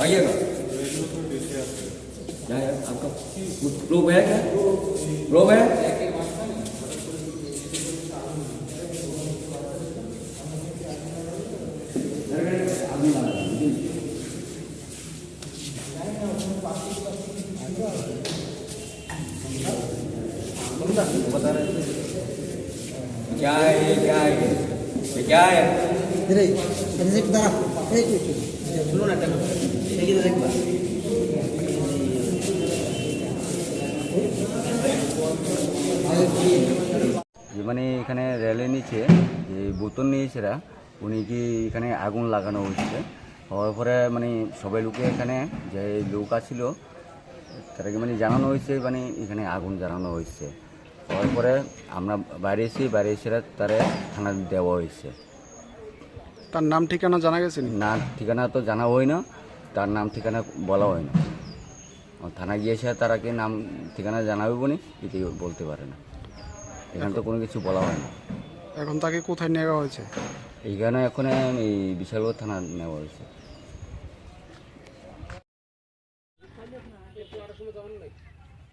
आइएगा। आपका कुछ है क्या? लोग है? बता रहे क्या है? क्या है? क्या है? রে এই দেখবা। মানে এখানে রেলে নিচে যে বোতল নিয়েছেরা উনি কি এখানে আগুন লাগানো হচ্ছে হওয়ার পরে মানে সবাই লোকে এখানে যে লোক আছিল তাদেরকে মানে জানানো হয়েছে মানে এখানে আগুন জ্বালানো হয়েছে। হওয়ার পরে আমরা বাইরে এসে বাইরে এসে তারা থানা দেওয়া হয়েছে। তার নাম ঠিকানা জানা গেছে নি? না ঠিকানা তো জানা হয় না তার নাম ঠিকানা বলা হয় না আর থানা গিয়েছে তারাকে নাম ঠিকানা জানাবে বনি এটি বলতে পারে না। এখানে তো কোনো কিছু বলা হয় না এখন তাকে কোথায় নেওয়া হয়েছে? এইখানে এখন এই বিশালগড় থানা নেওয়া হয়েছে।